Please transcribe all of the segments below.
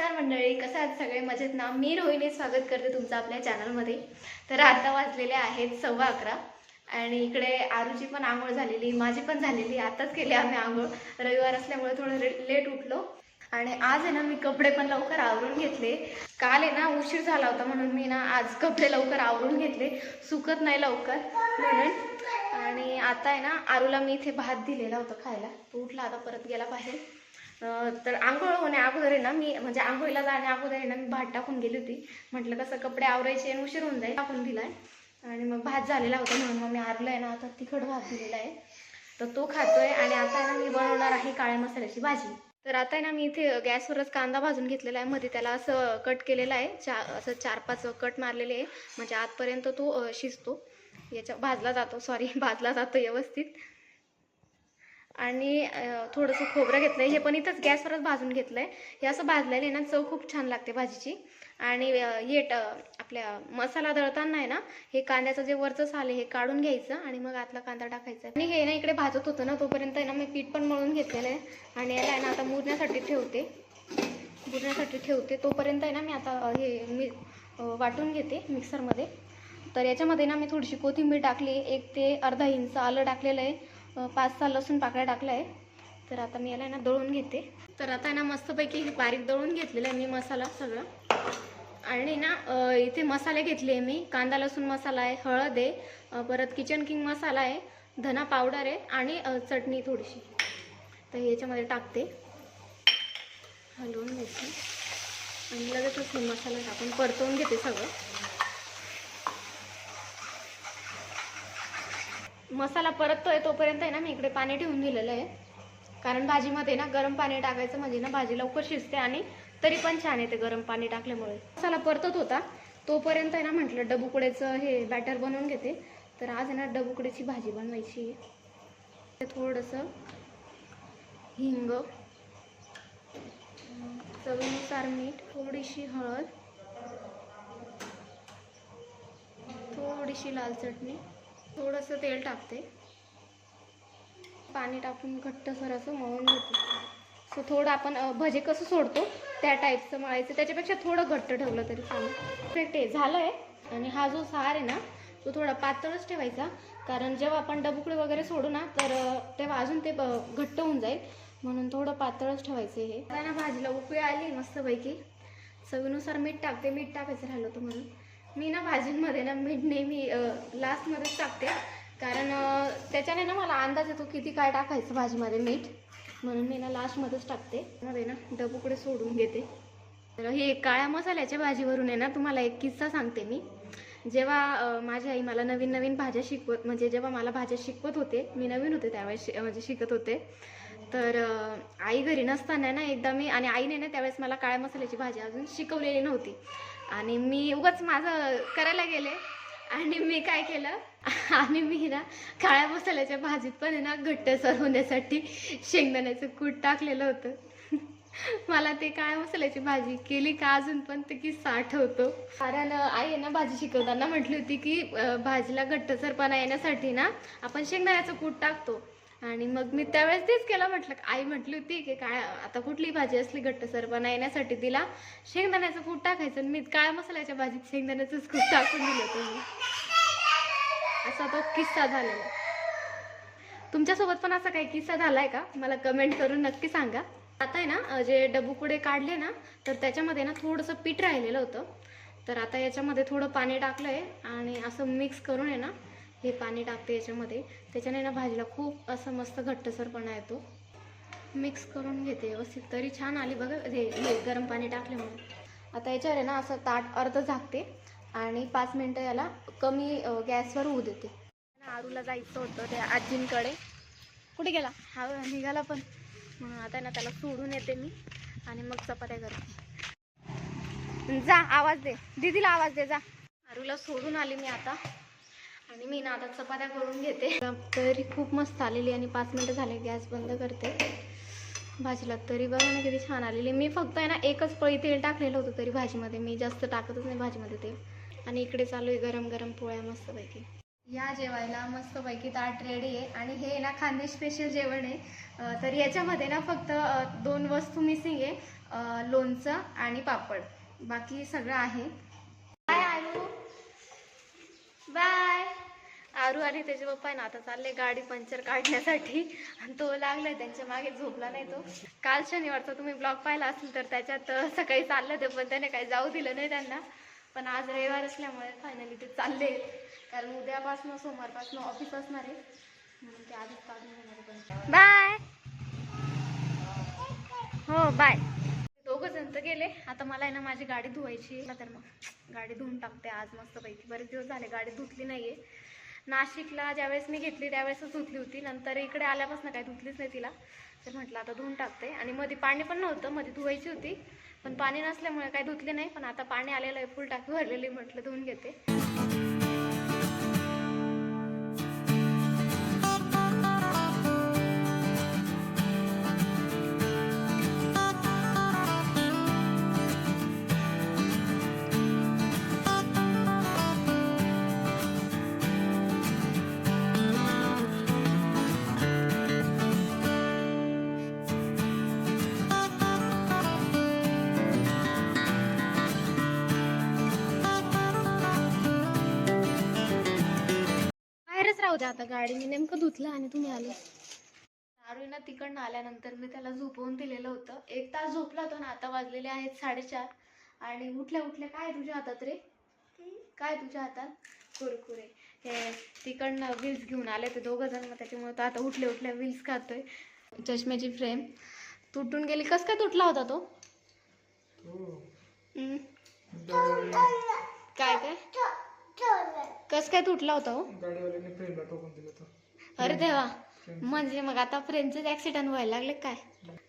नमस्कार मंडळी कसं आहात सगळे? मजेत ना? मी रोहिणी स्वागत करते तुमचं आपल्या चॅनलमध्ये तर आता वाजलेले आहेत सव्वा अकरा आणि इकडे आरूची पण आंघोळ झालेली माझी पण झालेली आताच केली आम्ही आंघोळ. रविवार असल्यामुळे थोडं लेट उठलो. आणि आज आहे ना मी कपडे पण लवकर आवरून घेतले. काल आहे ना उशीर झाला होता म्हणून मी ना आज कपडे लवकर आवरून घेतले. सुकत नाही लवकर म्हणून. आणि आता आहे ना आरूला मी इथे भात दिलेला होता खायला. तो उठला आता परत गेला बाहेर. तर आंघोळ होण्या अगोदर आहे ना मी म्हणजे आंघोळीला जाण्या अगोदर आहे ना मी भात टाकून गेली होती. म्हटलं कसं कपडे आवरायचे आणि उशीर होऊन जाईल टाकून दिलाय. आणि मग भात झालेला होता म्हणून मग मी आरला आहे ना आता तिखट भात दिलेला आहे. तर तो खातोय आणि आता आहे ना मी बनवणार आहे काळ्या मसाल्याची भाजी. तर आता आहे ना मी इथे गॅसवरच कांदा भाजून घेतलेला आहे. मध्ये त्याला असं कट केलेलं आहे. चा असं चार पाच कट मारलेले आहे. म्हणजे आतपर्यंत तो शिजतो. याच्या भाजला जातो. सॉरी भाजला जातो व्यवस्थित. आणि थोडंसं खोबरं घेतलं आहे हे पण इथंच गॅसवरच भाजून घेतलं आहे हे असं भाजल्याने ना चव खूप छान लागते भाजीची. आणि हे आपल्या मसाला दळताना आहे ना हे कांद्याचं जे वरचं साल आहे हे काढून घ्यायचं आणि मग आतला कांदा टाकायचा आणि हे ना इकडे भाजत होतं ना तोपर्यंत आहे ना मी पीठ पण मळून घेतलेलं आहे. आणि याला आहे ना आता मुरण्यासाठी ठेवते. मुरण्यासाठी ठेवते. तोपर्यंत आहे ना मी आता हे मी वाटून घेते मिक्सरमध्ये. तर याच्यामध्ये ना मी थोडीशी कोथिंबीर टाकली. एक ते अर्धा इंच आलं टाकलेलं आहे. पाच सहा लसूण पाकळ्या टाकल्या आहे. तर आता मी याला आहे ना दळून घेते. तर आता आहे ना मस्तपैकी बारीक दळून घेतलेलं आहे मी मसाला सगळं. आणि ना इथे मसाले घेतले मी. कांदा लसूण मसाला आहे हळद आहे परत किचन किंग मसाला आहे धना पावडर आहे आणि चटणी थोडीशी. तर ह्याच्यामध्ये टाकते. हलवून घेते. आणि लगेचच मी मसाला टाकून परतवून घेते सगळं. मसाला परततोय तोपर्यंत आहे ना मी इकडे पाणी ठेवून दिलेलं आहे. कारण भाजीमध्ये ना गरम पाणी टाकायचं म्हणजे ना भाजी लवकर शिजते आणि तरी पण छान येते गरम पाणी टाकल्यामुळे. मसाला परतत होता. तोपर्यंत आहे ना म्हटलं डबुकड्याचं हे बॅटर बनवून घेते. तर आज आहे ना डबुकड्याची भाजी बनवायची आहे. ते थोडंसं हिंग चवीनुसार मीठ थोडीशी हळद थोडीशी लाल चटणी थोडंसं तेल टाकते. पाणी टाकून घट्टसर असं मळून घेते. सो थोडं आपण भजे कसं सोडतो त्या टाईपचं मळायचं. त्याच्यापेक्षा थोडं घट्ट ठेवलं तरी चालेल. परफेक्ट आहे. झालं आहे आणि हा जो सार आहे ना तो थोडा पातळच ठेवायचा. कारण जेव्हा आपण डबुकडे वगैरे सोडू ना तर तेव्हा अजून ते ब- घट्ट होऊन जाईल. म्हणून थोडं पातळच ठेवायचं हे. ना भाजीला उकळी आली मस्तपैकी. चवीनुसार मीठ टाकते. मीठ टाकायचं राहिलं होतं म्हणून. मी ना भाजींमध्ये ना मीठ नेहमी लास्टमध्येच टाकते कारण त्याच्याने ना मला अंदाज येतो किती काय टाकायचं भाजीमध्ये मीठ. म्हणून मी ना लास्टमध्येच टाकते. मध्ये ना डबुकडे सोडून घेते. तर हे काळ्या मसाल्याच्या भाजीवरून आहे ना तुम्हाला एक किस्सा सांगते मी. जेव्हा माझी आई मला नवीन नवीन भाज्या शिकवत म्हणजे जेव्हा मला भाज्या शिकवत होते मी नवीन होते त्यावेळेस म्हणजे शिकत होते. तर आई घरी नसताना ना एकदा मी आणि आईने ना त्यावेळेस मला काळ्या मसाल्याची भाजी अजून शिकवलेली नव्हती. आणि मी उगाच माझं करायला गेले. आणि मी काय केलं? आणि मी ना काळ्या मसाल्याच्या भाजीत पण आहे ना घट्टसर होण्यासाठी शेंगदाण्याचं कूट टाकलेलं होतं. मला ते काळ्या मसाल्याची भाजी केली का अजून पण ते साठ होतो कारण आई आहे ना भाजी शिकवताना म्हटली होती की भाजीला घट्टसरपणा येण्यासाठी ना आपण शेंगदाण्याचं कूट टाकतो. आणि मग मी त्यावेळेस तेच केलं म्हटलं आई म्हटली होती की काय आता कुठली भाजी असली घट्ट सरपणा येण्यासाठी तिला शेंगदाण्याचं फूट टाकायचं आणि मी काळ्या मसाल्याच्या भाजीत शेंगदाण्याचंच खूप टाकून दिलं तुम्ही असा तो किस्सा झालेला. तुमच्यासोबत पण असा काही किस्सा झालाय का? मला कमेंट करून नक्की सांगा. आता आहे ना जे डबुकुडे काढले ना तर त्याच्यामध्ये ना थोडंसं पीठ राहिलेलं होतं. तर आता याच्यामध्ये थोडं पाणी टाकलं आहे आणि असं मिक्स करून आहे ना हे पाणी टाकते याच्यामध्ये. त्याच्याने ना भाजीला खूप असं मस्त घट्टसरपणा येतो. मिक्स करून घेते व्यवस्थित. तरी छान आली बघा हे हे गरम पाणी टाकल्यामुळे. आता याच्यावर आहे ना असं ताट अर्ध झाकते आणि पाच मिनटं याला कमी गॅसवर होऊ देते. आरूला जायचं होतं त्या आजींकडे. कुठे गेला? हा निघाला पण. म्हणून आता ना त्याला सोडून येते मी आणि मग चपात्या करते. जा आवाज दे. दीदीला आवाज दे जा. आरूला सोडून आली मी आता. आणि मी ना आता चपात्या करून घेते. तरी खूप मस्त आलेली आणि पाच मिनटं झाले गॅस बंद करते. भाजीला तरी बघा ना किती छान आलेली. मी फक्त आहे ना एकच पळी तेल टाकलेलं होतं तरी भाजीमध्ये. मी जास्त टाकतच नाही भाजीमध्ये तेल. आणि इकडे चालू आहे गरम गरम पोळ्या मस्तपैकी. या जेवायला मस्तपैकी ताट रेडी आहे. आणि हे ना खांदे स्पेशल जेवण आहे. तर याच्यामध्ये ना फक्त दोन वस्तू मिसिंग आहे. लोणचं आणि पापड. बाकी सगळं आहे. बाय आरू बाय आरू आणि त्याचे पप्पा आहे ना आता चालले गाडी पंक्चर काढण्यासाठी. आणि तो लागलाय त्यांच्या मागे झोपला नाही तो. काल शनिवारचा तुम्ही ब्लॉग पाहिला असेल तर त्याच्यात सकाळी चाललं ते पण त्याने काही जाऊ दिलं नाही त्यांना. पण आज रविवार असल्यामुळे फायनली ते चालले. कारण उद्यापासून सोमवारपासून ऑफिस असणार आहे. म्हणून ते आधीच काढून बाय. हो बाय. दोघं जण तर गेले. आता मला आहे ना माझी गाडी धुवायची. तर मग. गाडी धुवून टाकते आज मस्तपैकी. बरेच दिवस झाले गाडी धुतली नाहीये. नाशिकला ज्यावेळेस मी घेतली त्यावेळेसच धुतली होती. नंतर इकडे आल्यापासून काही धुतलीच नाही तिला. तर म्हटलं आता धुवून टाकते. आणि मध्ये पाणी पण नव्हतं मध्ये धुवायची होती. पण पाणी नसल्यामुळे काही धुतली नाही. पण आता पाणी आलेलं आहे फुल टाकी भरलेली म्हटलं धुवून घेते. राहू द्या आता गाडी. मी नेमकं धुतलं आणि तुम्ही आले ना तिकडनं आल्यानंतर मी त्याला झोपवून दिलेलं होतं. एक तास झोपला होता ना आता वाजलेले आहेत साडेचार. आणि उठल्या उठल्या काय तुझ्या हातात रे? काय तुझ्या हातात? कुरकुरे. हे तिकडनं व्हील्स घेऊन आले ते दोघं जण मग त्याच्यामुळे तो आता उठल्या उठल्या व्हील्स खातोय चष्म्याची फ्रेम तुटून गेली. कस काय तुटला होता तो. काय काय? कस काय तुटला होता हो? गाडीवाल्याने फ्रेंडला टोकन दिलं तर अरे देवा. म्हणजे मग आता फ्रेंडचेच ऍक्सिडेंट व्हायला लागले काय?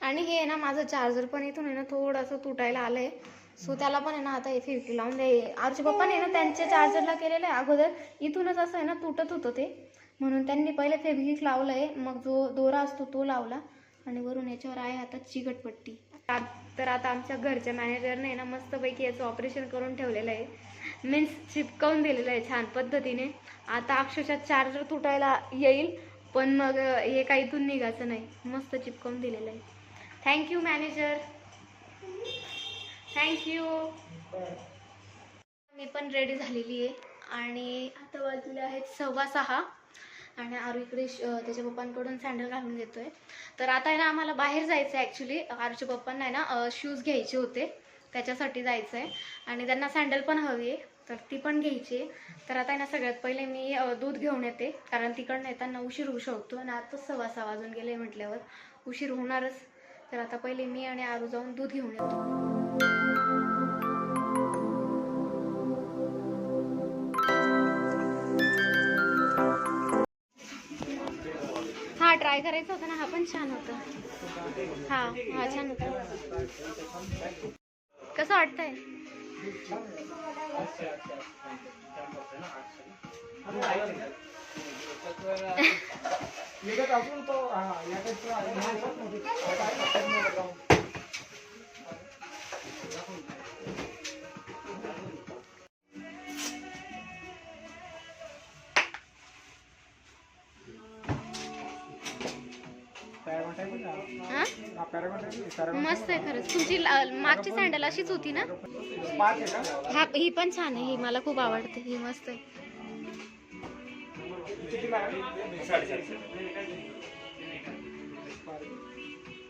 आणि हे ना माझं चार्जर पण इथून आहे ना थोडंसं तुटायला आलंय. सो त्याला पण आहे ना आता हे फिरकी लावून दे. आरचे पप्पाने ना त्यांच्या चार्जरला केलेलं आहे. अगोदर इथूनच असं आहे ना तुटत होतं ते. म्हणून त्यांनी पहिले फेब्रिक लावलंय. मग जो दोरा असतो तो लावला. आणि वरून याच्यावर आहे आता चिकटपट्टी आ- तर आता आमच्या घरच्या मॅनेजरने ना मस्तपैकी याचं ऑपरेशन करून ठेवलेलं आहे. मीन्स चिपकावून दिलेलं आहे छान पद्धतीने. आता अक्षरशः चार्जर तुटायला येईल पण मग हे काही इथून निघायचं नाही. मस्त चिपकवून दिलेलं आहे. थँक्यू मॅनेजर थँक्यू मी पण रेडी झालेली आहे. आणि आता वाजले आहेत सव्वा सहा. आणि आरू इकडे त्याच्या पप्पांकडून सँडल घालून घेतोय तर आता आहे ना आम्हाला बाहेर जायचं आहे ॲक्च्युली आरूच्या पप्पांना आहे ना शूज घ्यायचे होते. त्याच्यासाठी जायचं आहे आणि त्यांना सँडल पण हवी आहे तर ती पण घ्यायची आहे. तर आता ना सगळ्यात पहिले मी दूध घेऊन येते कारण तिकडनं येताना उशीर होऊ शकतो आणि आताच सव्वा सहा वाजून गेले म्हटल्यावर उशीर होणारच. तर आता पहिले मी आणि आरू जाऊन दूध घेऊन येतो. हा ट्राय करायचा होता ना हा पण छान होता. हा हा छान होता. कसं वाटतंय? निघत असून तो मस्त आहे खरंच. तुमची मागची सँडल अशीच होती ना? हा ही पण छान आहे. ही मला खूप आवडते. ही मस्त आहे.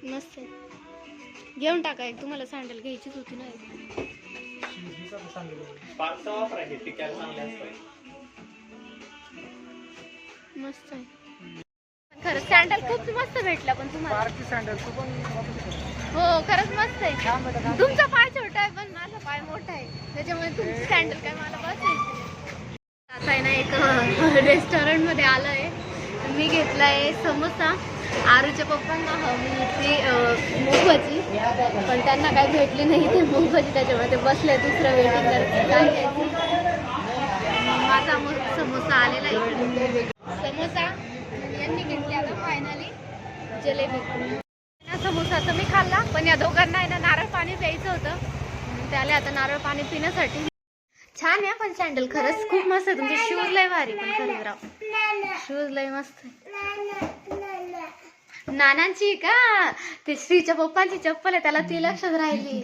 मस्त आहे. घेऊन टाका एक. तुम्हाला सँडल घ्यायचीच होती ना एक. मस्त आहे. खरंच. सँडल खूप मस्त भेटला पण तुम्हाला. पार्कची सँडल तू पण वापरू शकतो. हो खरंच मस्त आहे. छान भेटत हा. तुमचा पाय छोटा आहे पण माझा पाय मोठा आहे. त्याच्यामुळे तुमची सँडल काय मला बसायची आता आहे ना एक रेस्टॉरंटमध्ये आलोय. मी घेतलाय समोसा. आरूच्या पप्पांना अं, मोगभाजी पण त्यांना काही भेटली नाही ते मोगभाजी त्याच्यामुळे ते बसले दुसरं वेटिंग करते काय घ्यायचं? माझा मग समोसा आलेला आहे. समोसा यांनी घेतले आता फायनली जलेबी. समोसा तर मी खाल्ला पण या दोघांना आहे ना नारळ पाणी प्यायचं होतं. म्हणून ते आले आता नारळ पाणी पिण्यासाठी. छान आहे पण सँडल खरंच खूप मस्त आहे. तुमचे शूज लय भारी पण खरंच राव शूज लय मस्त आहे. नानांची का? ते श्रीच्या पप्पांची चप्पल आहे त्याला ती लक्षात राहिली.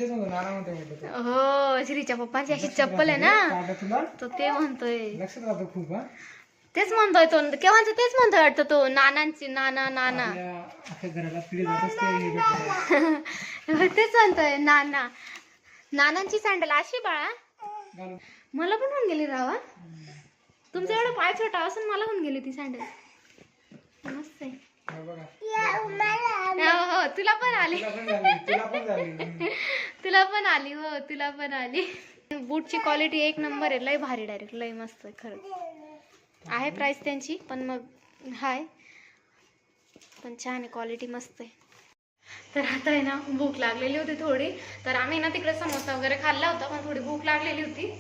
हो श्रीच्या पप्पांची अशी चप्पल आहे ना. तो ते म्हणतोय. तेच म्हणतोय तो. केव्हाच तेच म्हणतोय वाटतं तो. नानांची नाना नाना. आपल्या अख्ख्या घराला पिढी जातच ते हे भेटलं. तेच म्हणतोय नाना. नानांची सँडल अशी बाळा. घालून. मला पण होऊन गेली रावा. तुमचा एवढा पाय छोटा असून मला होऊन गेली ती सँडल. मस्त आहे. हे बघा. हो, हो तुला पण आली. तुला पण झाली तुला पण झाली. तुला पण आली हो तुला पण आली. बूटची क्वालिटी एक नंबर आहे. लय भारी डायरेक्ट लय मस्त आहे खरं आहे प्राइस त्यांची पण मग हाय. पण छान आहे क्वालिटी मस्त आहे. तर आता आहे ना भूक लागलेली होती थोडी. तर आम्ही ना तिकडे समोसा वगैरे खाल्ला होता पण थोडी भूक लागलेली होती.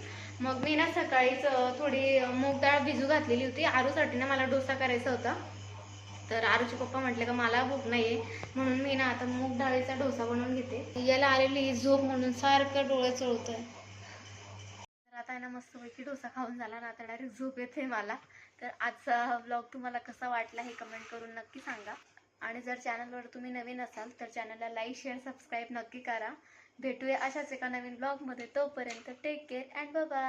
मग मी ना सकाळीच थोडी मूग डाळ भिजू घातलेली होती. आरूसाठी ना मला डोसा करायचा होता. तर आरूचे पप्पा म्हटले का मला भूक नाहीये. म्हणून मी ना आता मूग डाळीचा डोसा बनवून घेते. याला आलेली झोप म्हणून सारखं डोळे आता आहे ना मस्तपैकी डोसा खाऊन झाला ना आता डायरेक्ट झोप येते मला. तर आजचा ब्लॉग तुम्हाला कसा वाटला हे कमेंट करून नक्की सांगा. आणि जर चॅनलवर तुम्ही नवीन असाल तर चॅनलला लाईक शेअर सबस्क्राईब नक्की करा. भेटूया अशाच एका नवीन ब्लॉगमध्ये तोपर्यंत टेक केअर अँड बाय